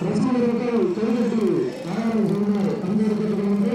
ரசிகர்கள் கைதட்டி நாராயணன் சொன்னார் பங்கேற்கிறது வந்து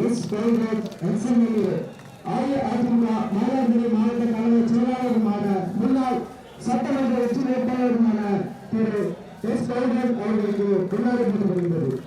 எஸ் கவுண்டர் எக்ஸ்எம்எல்ஏ அஇஅதிமுக மயிலாடுதுறை மாவட்ட கழக செயலாளருமான முன்னாள் சட்டமன்ற வெற்றி வேட்பாளருமான திரு எஸ் கவுண்டர் அவர்களுக்கு கொண்டாடப்பட்டு சவுண்ட்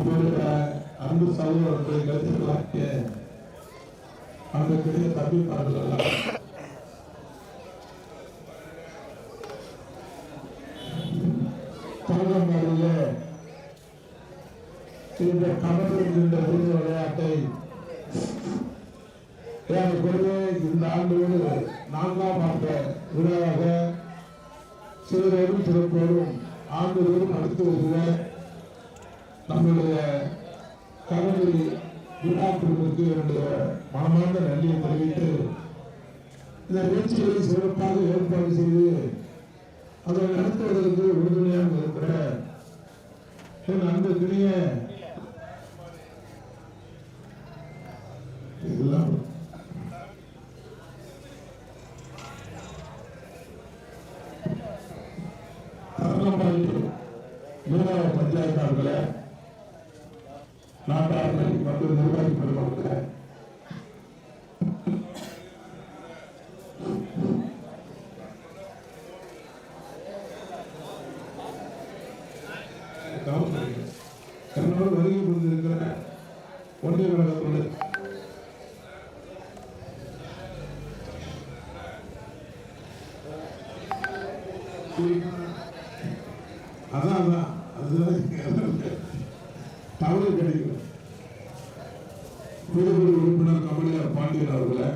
அன்பு சகோதரர்களை கருத்துக்களாக்கிய அந்த பெரிய தம்பி பாடல்கள் தங்கம்பாடியில இந்த கபடி என்கின்ற விளையாட்டை ஏறக்குறைய இந்த ஆண்டோடு நான்காம் ஆண்டு விழாவாக சிறரோடும் சிறப்போடும் ஆண்டோடும் நடத்தி வருகிற நம்முடைய கபடி விழாக்குழுவிற்கு என்னுடைய மனமார்ந்த நன்றியை தெரிவித்து இந்த நிகழ்ச்சிகளை சிறப்பாக ஏற்பாடு செய்து அதை நடத்துவதற்கு உறுதுணையாக இருக்கிற என் அன்புக்குரிய நாட்டாளர்கள் மற்றும் நிர்வாகி பெருமக்களை என்னோடு வருகை புரிந்திருக்கிற ஒன்றிய கழகத்தோடு அதான் அதான் அதுதான் தவறு கிடைக்கும் புதுக்குழு உறுப்பினர் கமலியார் பாண்டியன் அவர்களை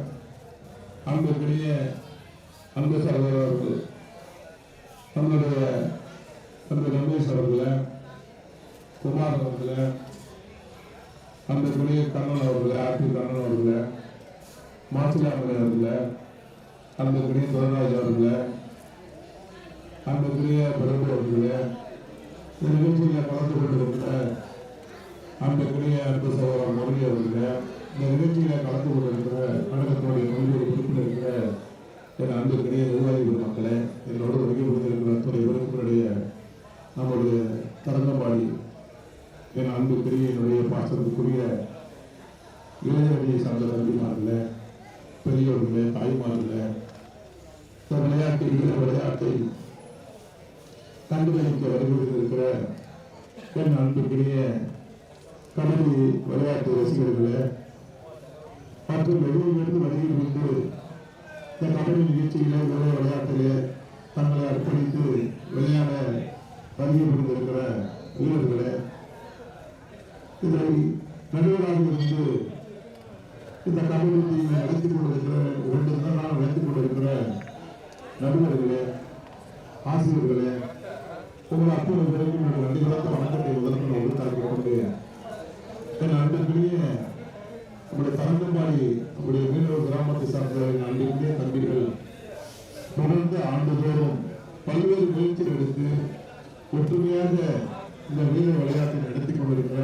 அன்புக்குரிய அன்பு சகோதரர் அவர்கள் நம்முடைய தம்பி ரமேஷ் அவர்களை குமார் அவர்களே அன்புக்குரிய கண்ணன் அவர்களை ஆர்டி கண்ணன் அவர்களை மாசிலாமணி அவர்களே அன்புக்குரிய துவராஜ் அவர்களே அன்புக்குரிய பிரபு அவர்களை இந்த நிகழ்ச்சியில் கலந்து கொண்டிருக்கிற அன்புக்குரிய அன்பு சகோதரர் மொழி அவர்கள இந்த நிகழ்ச்சியில கலந்து கொண்டிருக்கிற கழகத்தினுடைய மொழி உறுப்பினர் இருக்கிற என் அன்புக்குரிய நிர்வாகி மக்களே என்னோட வருகை துறை உறுப்பினருடைய நம்முடைய தரங்கம்பாடி என் அன்புக்குரிய என்னுடைய பாசத்துக்குரிய இளைஞரடியை சார்ந்த தம்பிமார்களே பெரியவர்களே தாய்மார்களே இந்த விளையாட்டு வீர விளையாட்டை கண்டுகளிக்க வருகிற என் அன்புக்குரிய கபடி விளையாட்டு ரசிகர்களை மற்றும் வெளியிலிருந்து வருகை கொண்டு இந்த கபடி நிகழ்ச்சியிலே உலக விளையாட்டிலே தங்களை அர்ப்பணித்து விளையாட வருகை புரிந்திருக்கிற வீரர்களே இதை நடுவராக இருந்து இந்த கபடி டீமை நடத்தி கொண்டிருக்கிற ஒன்று தான் நான் நடத்தி கொண்டிருக்கிற நடுவர்களே ஆசிரியர்களே உங்கள் அப்போ பிறகு உங்கள் நடிகராக வணக்கத்தை முதற்கு நான் உறுத்தாக்கி கொண்டு அன்புக்குரிய நம்முடைய தரங்கம்பாடி நம்முடைய மீனவர் கிராமத்தை சார்ந்த அன்புக்குரிய தம்பிகள் தொடர்ந்து ஆண்டுதோறும் பல்வேறு முயற்சிகள் எடுத்து ஒற்றுமையாக இந்த வீர விளையாட்டை நடத்தி கொண்டிருக்கிற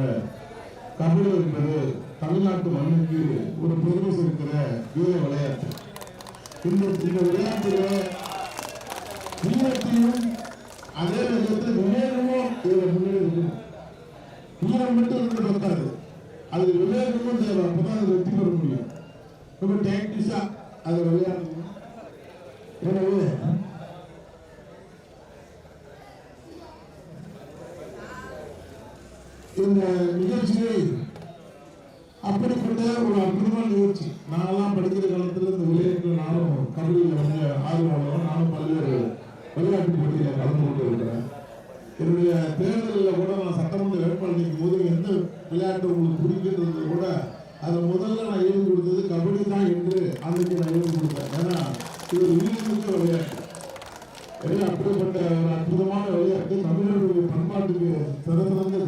என்பது தமிழ்நாட்டு மண்ணுக்கு ஒரு பெருமை சேர்க்கிற வீர விளையாட்டு. இந்த இந்த விளையாட்டில வீரத்தையும் அதே நேரத்தில் விவேகமும் இதில் முன்னேறி வீரம் மட்டும் இருந்து பத்தாது அது விளையாடணும் தேவை அப்பதான் அது வெற்றி பெற முடியும் ரொம்ப டேக்டிஸா அதை விளையாடணும் எனவே இந்த நிகழ்ச்சியை அப்படிப்பட்ட ஒரு அற்புதமான நிகழ்ச்சி. நான்லாம் படிக்கிற காலத்துல இந்த விளையாட்டு நானும் கபடியில் வந்து ஆர்வம் நானும் பல்வேறு விளையாட்டு போட்டியில் கலந்து கொண்டு இருக்கிறேன். என்னுடைய தேர்தலில் கூட நான் சட்டமன்ற வேட்பாளர் நிற்கும் போது எந்த விளையாட்டு உங்களுக்கு பிடிக்கிறது கூட அதை முதல்ல நான் எழுதி கொடுத்தது கபடி தான் என்று அன்றைக்கு நான் எழுதி கொடுத்தேன். ஏன்னா இது ஒரு உயிர்மிக்க விளையாட்டு. அப்படிப்பட்ட ஒரு அற்புதமான விளையாட்டு தமிழர்களுடைய பண்பாட்டுக்கு சிறந்தது.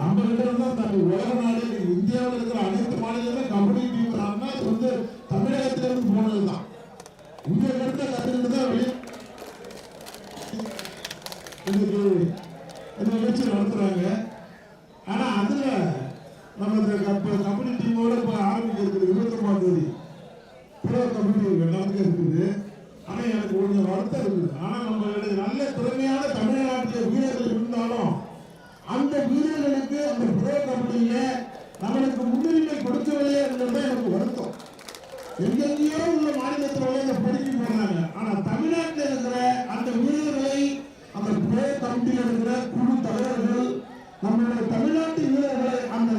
நம்ம கிட்ட இருந்தா தனி உலக நாடு இந்தியாவில் இருக்கிற அனைத்து மாநிலங்களும் கபடி டீம் வந்து தமிழகத்திலிருந்து போனதுதான். இங்க நம்ம இந்த கப்ப- கபடி டீமோட இப்ப ஆரம்பிக்கிறது இருபத்தொன்பதாம் தேதி. ப்ரோ கபடி நடக்க இருக்குது. ஆனால் எனக்கு கொஞ்சம் வருத்தம் இருக்குது. ஆனால் நம்மளுடைய நல்ல திறமையான தமிழ்நாட்டில் வீரர்கள் இருந்தாலும் அந்த வீரர்களுக்கு அந்த ப்ரோ கபடியில நம்மளுக்கு முன்னுரிமை கொடுக்கவில்லை என்றது எனக்கு வருத்தம். எங்கெங்கேயோ உள்ள மாநிலத்தில் உள்ள இந்த படிக்க போறாங்க ஆனா தமிழ்நாட்டில் இருக்கிற அந்த வீரர்களை அந்த ப்ரோ கமிட்டியில் இருக்கிற குழு தலைவர்கள் நம்மளுடைய தமிழ்நாட்டு வீரர்களை அந்த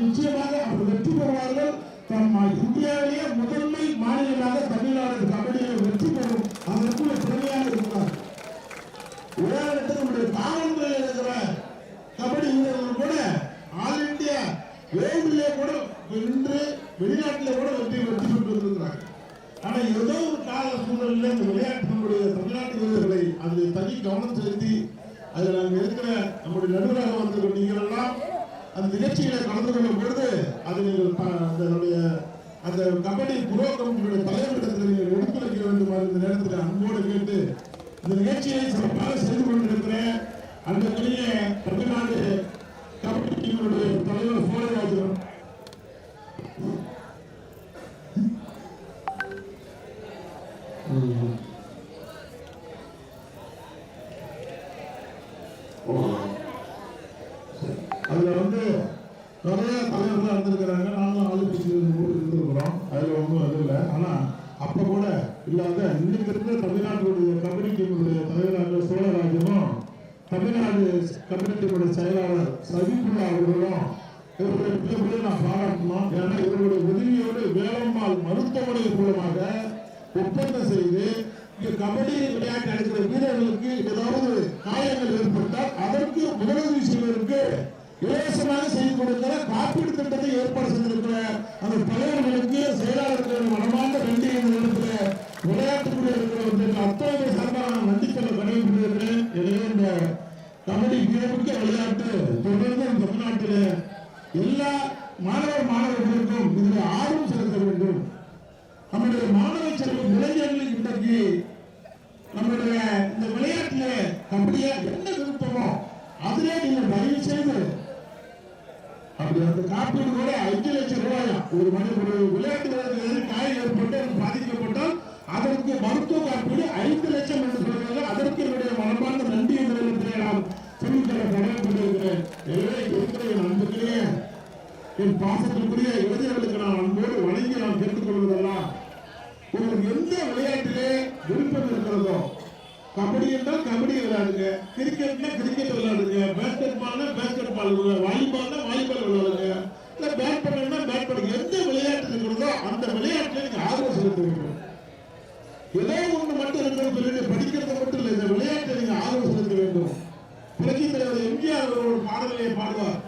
நிச்சயமாக அவர் வெற்றி பெறுவார்கள். தம் இந்தியாவிலேயே முதன்மை மாநிலமாக தமிழ்நாடு கபடியில் வெற்றி பெறும் அதற்குள்ள திறமையாக இருக்கிறார் உதாரணத்துக்கு நம்முடைய காவல்துறையில் இருக்கிற கபடி வீரர்கள் கூட ஆல் இந்தியா வேர்ல்டிலே கூட வென்று வெளிநாட்டிலே கூட வெற்றி வெற்றி பெற்று இருக்கிறாங்க ஆனா ஏதோ ஒரு கால சூழலில் இந்த விளையாட்டு நம்முடைய தமிழ்நாட்டு வீரர்களை அதில் தனி கவனம் செலுத்தி அதில் நாங்கள் இருக்கிற நம்முடைய நடுவராக வந்திருக்கிற நீங்கள் எல்லாம் அந்த நிகழ்ச்சியில கலந்து கொள்ளும் பொழுது நீங்கள் அதனுடைய அந்த கபடி புரோ கமிட்டியுடைய தலைவரிடத்தில் நீங்கள் எடுத்துரைக்க வேண்டுமா இந்த நேரத்தில் அன்போடு கேட்டு இந்த நிகழ்ச்சியை சிறப்பாக செய்து கொண்டிருக்கிற அன்புக்குரிய தமிழ்நாடு கபடி டீமுடைய தலைவர் சோழராஜன் அதுல வந்து நிறைய இருந்திருக்கிறாங்க நாங்களும் ஆளுநர் இருந்திருக்கிறோம் அதில் ஒன்றும் அது இல்லை. ஆனால் அப்போ கூட இல்லாத இன்னைக்கு இருக்கிற தமிழ்நாட்டுடைய கபடி டீமுடைய தலைவராக சோழராஜனும் தமிழ்நாடு கபடி டீமுடைய செயலாளர் சவிப்புல்லா அவர்களும் இவருடைய மிகப்பெரிய நான் பாராட்டணும்? ஏன்னா இவருடைய உதவியோடு வேலம்மாள் மருத்துவமனை மூலமாக ஒப்பந்தம் செய்து இங்க கபடி விளையாட்டு நடக்கிற வீரர்களுக்கு ஏதாவது காயங்கள் ஏற்பட்டால் அதற்கு முதலுதவி செய்வதற்கு இலவசமாக செய்து கொடுக்கிற காப்பீடு திட்டத்தை ஏற்பாடு செய்திருக்கிற அந்த தலைவர்களுக்கு செயலாளர்களுக்கு மனமார்ந்த நன்றி இந்த நேரத்தில் விளையாட்டுக்குள்ள இருக்கிறவர்களுக்கு அத்தனை பேர் சார்பாக நான் நன்றி சொல்ல கடமைப்பட்டிருக்கிறேன் எனவே இந்த கபடி மிகமிக்க விளையாட்டு தொடர்ந்து தமிழ்நாட்டில் எல்லா மாணவ மாணவர்களுக்கும் இதில் ஆர்வம் செலுத்த வேண்டும் நம்முடைய மாணவ செல்வம் இளைஞர்களுக்கு இன்றைக்கு நம்முடைய இந்த விளையாட்டுல கபடியா என்ன விருப்பமோ அதிலே நீங்க தயவு செய்து அப்படி அந்த காப்பீடு கூட அஞ்சு லட்சம் ரூபாயா ஒரு மணி ஒரு விளையாட்டு வீரருக்கு எதிராக காயம் ஏற்பட்டு அது பாதிக்கப்பட்டால் அதற்கு மருத்துவ காப்பீடு ஐந்து லட்சம் என்று சொல்றாங்க அதற்கு என்னுடைய மனமார்ந்த நன்றி என்ற நேரத்திலே நான் சொல்லித்தர கடமைப்பட்டிருக்கிறேன். எனவே இங்க இருக்கிற என் அன்புக்குரிய என் பாசத்திற்குரிய இளைஞர்களுக்கு நான் அன்போடு வணங்கி நான் கேட்டுக்கொள்வதெல்லாம் உங்களுக்கு எந்த விளையாட்டிலே விருப்பம் இருக்கிறதோ கபடி என்றால் கபடி விளையாடுங்க. கிரிக்கெட்னா கிரிக்கெட் விளையாடுங்க. பேஸ்கெட் பால்னா பேஸ்கெட் பால் வாலிபால்னா வாலிபால் விளையாடுங்க. இல்லை பேட் பண்ணா அந்த விளையாட்டுல நீங்க ஆர்வம் செலுத்த வேண்டும் ஏதோ ஒன்று மட்டும் இருக்கிறது சொல்லிட்டு படிக்கிறது மட்டும் இல்லை இந்த விளையாட்டை நீங்க ஆர்வம் செலுத்த வேண்டும். புரட்சி தலைவர் எம்ஜிஆர் ஒரு பாடலிலே பாடுவார்.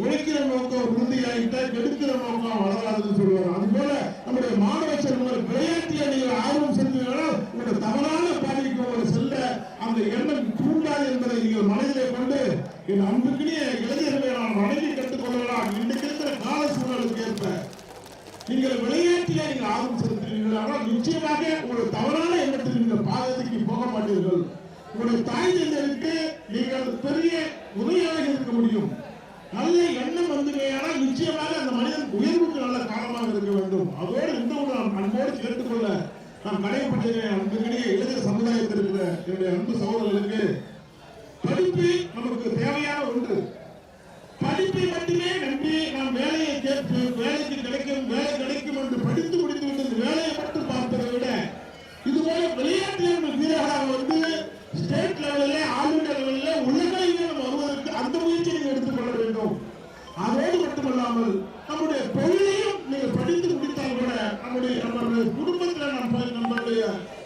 உழைக்கிற நோக்கம் உறுதியாயிட்டா கெடுக்கிற நோக்கம் வளராதுன்னு சொல்லுவார். அது போல நம்முடைய மாணவ செல்வர் விளையாட்டில் நீங்கள் ஆர்வம் செலுத்தினால் உங்களுடைய தவறான பாதைக்கு உங்களை செல்ல அந்த எண்ணம் தூண்டாது என்பதை நீங்கள் மனதிலே கொண்டு என் அன்புக்குரிய இளைஞர்களை நான் வணங்கி கற்றுக்கொள்ளலாம் இன்றைக்கு இருக்கிற கால சூழலுக்கு ஏற்ப நீங்கள் விளையாட்டிலே நீங்கள் ஆர்வம் செலுத்துகிறீர்கள். ஆனால் நிச்சயமாக உங்களுடைய தவறான எண்ணத்தில் நீங்கள் பாதத்துக்கு போக மாட்டீர்கள். உங்களுடைய தாய் தந்தருக்கு நீங்கள் பெரிய உதவியாக இருக்க முடியும். நல்ல எண்ணம் வந்தமையானால் நிச்சயமாக அந்த மனிதன் உயர்வுக்கு நல்ல காரணமாக இருக்க வேண்டும். அதோடு இந்த ஒரு நான் அன்போடு கேட்டுக்கொள்ள நான் கடையப்பட்டிருக்கிறேன் அன்புக்கிடையே இளைஞர் சமுதாயத்தில் இருக்கிற என்னுடைய அன்பு சகோதரர்களுக்கு படிப்பு நமக்கு தேவையான ஒன்று. படிப்பை மட்டுமே நம்பி நாம் வேலையை கேட்டு வேலைக்கு கிடைக்கும் வேலை கிடைக்கும் என்று படித்து முடித்து விட்டு வேலையை மட்டும் பார்ப்பதை விட இதுபோல விளையாட்டில் நம்ம வீரராக வந்து ஸ்டேட் லெவலில் ஆளுநர் லெவலில் உலக வருவதற்கு அந்த முயற்சியை நீங்கள் எடுத்துக்கொள்ள வேண்டும். அதோடு மட்டுமல்லாமல் நம்முடைய தொழிலையும் நீங்கள் படித்து முடித்தால் கூட நம்முடைய நம்மளுடைய குடும்பத்தில் நம்ம நம்மளுடைய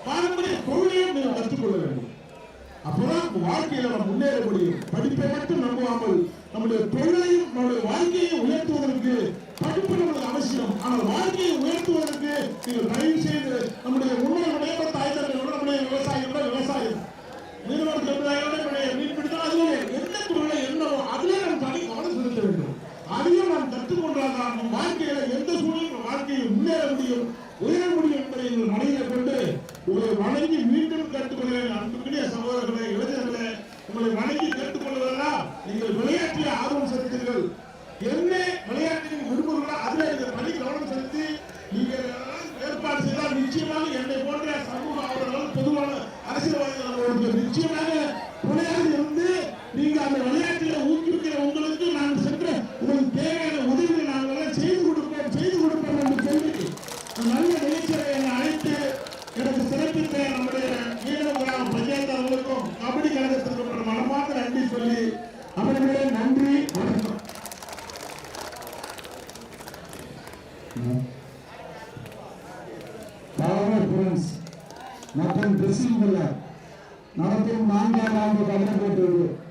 பாரம்பரிய தொழிலையும் நீங்கள் கற்றுக்கொள்ள வேண்டும் அப்பதான் வாழ்க்கையில நம்ம முன்னேற முடியும் படிப்பை மட்டும் நம்புவாமல் நம்முடைய தொழிலையும் நம்முடைய வாழ்க்கையை உயர்த்துவதற்கு படிப்பு நமக்கு அவசியம் ஆனால் வாழ்க்கையை நீங்கள் தயவு செய்து நம்முடைய முன்னோருடைய தாய் தந்தையோட நம்முடைய விவசாயிகளோட விவசாயம் மீனவர் சமுதாயோட நம்முடைய என்ன என்னவோ அதிலே நாம் தனி கவனம் செலுத்த வேண்டும் அதையும் நாம் கற்றுக்கொண்டால் தான் நம் வாழ்க்கையில எந்த சூழலில் வாழ்க்கையை முன்னேற முடியும் உயர முடியும் என்பதை நீங்கள் மனைவியை கொண்டு உங்களை வணங்கி மீண்டும் கேட்டுக்கொள்கிறேன் அன்புக்குரிய சகோதரர்களே இளைஞர்களே உங்களை வணங்கி நிச்சயமாக துணையாக இருந்து நீங்க அந்த விளையாட்டில் ஊக்குவிக்கிற உங்களுக்கு நான் சென்று உங்களுக்கு தேவையான உதவியை நாங்கள் செய்து கொடுப்போம் செய்து கொடுப்போம் என்று சொல்லி நல்ல நிகழ்ச்சியை என்னை அழைத்து எனக்கு சிறப்பித்த நம்முடைய ஈழம் கிராம பஞ்சாயத்து அவர்களுக்கும் கபடி கழகத்திற்கு மனமார்ந்த நன்றி சொல்லி அவர்களே நன்றி வணக்கம். மற்றும் பிரசிங் உள்ளார் ஆண்டு கடந்து போட்டது பலவித